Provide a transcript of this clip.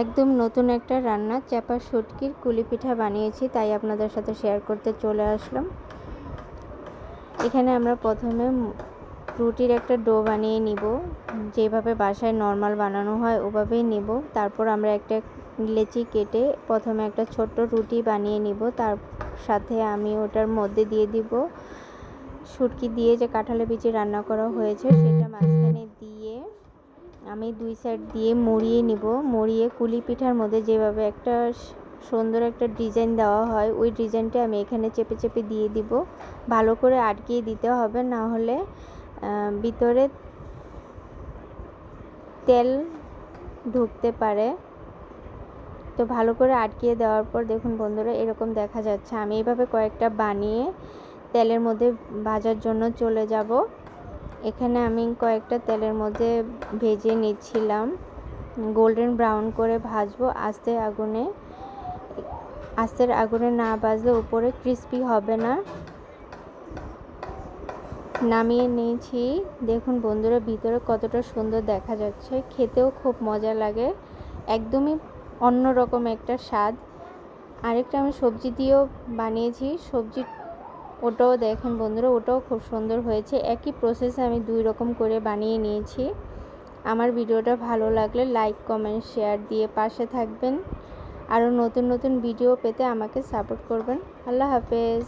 একদম নতুন একটা রান্না চাপা শুটকির কুলি পিঠা বানিয়েছি, তাই আপনাদের সাথে শেয়ার করতে চলে আসলাম। এখানে আমরা প্রথমে রুটির একটা ডো বানিয়ে নিব, যেভাবে বাসায় নর্মাল বানানো হয় ওভাবেই নিব। তারপর আমরা একটা লেচি কেটে প্রথমে একটা ছোট্ট রুটি বানিয়ে নিব, তার সাথে আমি ওটার মধ্যে দিয়ে দিব শুটকি দিয়ে যে কাঁঠালে বিচি রান্না করা হয়েছে, সেটা মাঝখানে দিয়ে আমি দুই সাইড দিয়ে মুড়িয়ে নিব। মুড়িয়ে কুলি পিঠার মধ্যে যেভাবে একটা সুন্দর একটা ডিজাইন দেওয়া হয়, ওই ডিজাইনটা আমি এখানে চেপে চেপে দিয়ে দিব। ভালো করে আটকিয়ে দিতে হবে, না হলে ভিতরে তেল ঢুকতে পারে। তো ভালো করে আটকিয়ে দেওয়ার পর দেখুন বন্ধুরা, এরকম দেখা যাচ্ছে। আমি এইভাবে কয়েকটা বানিয়ে তেলের মধ্যে ভাজার জন্য চলে যাব। এখানে আমি কয়েকটা তেলের মধ্যে ভেজে নিচ্ছিলাম। গোল্ডেন ব্রাউন করে ভাজবো, আস্তে আগুনে। আস্তের আগুনে না বাজলে উপরে ক্রিস্পি হবে না। নামিয়ে নিয়েছি। দেখুন বন্ধুরা, ভিতরে কতটা সুন্দর দেখা যাচ্ছে। খেতেও খুব মজা লাগে। একদমই অন্য রকম একটা স্বাদ। আরেকটা আমি সবজি দিয়েও বানিয়েছি। সবজি ওটাও দেখেন বন্ধুরা, ওটাও খুব সুন্দর হয়েছে। একই প্রসেসে আমি দুই রকম করে বানিয়ে নিয়েছি। আমার ভিডিওটা ভালো লাগলে লাইক কমেন্ট শেয়ার দিয়ে পাশে থাকবেন। আরও নতুন নতুন ভিডিও পেতে আমাকে সাপোর্ট করবেন। আল্লাহ হাফেজ।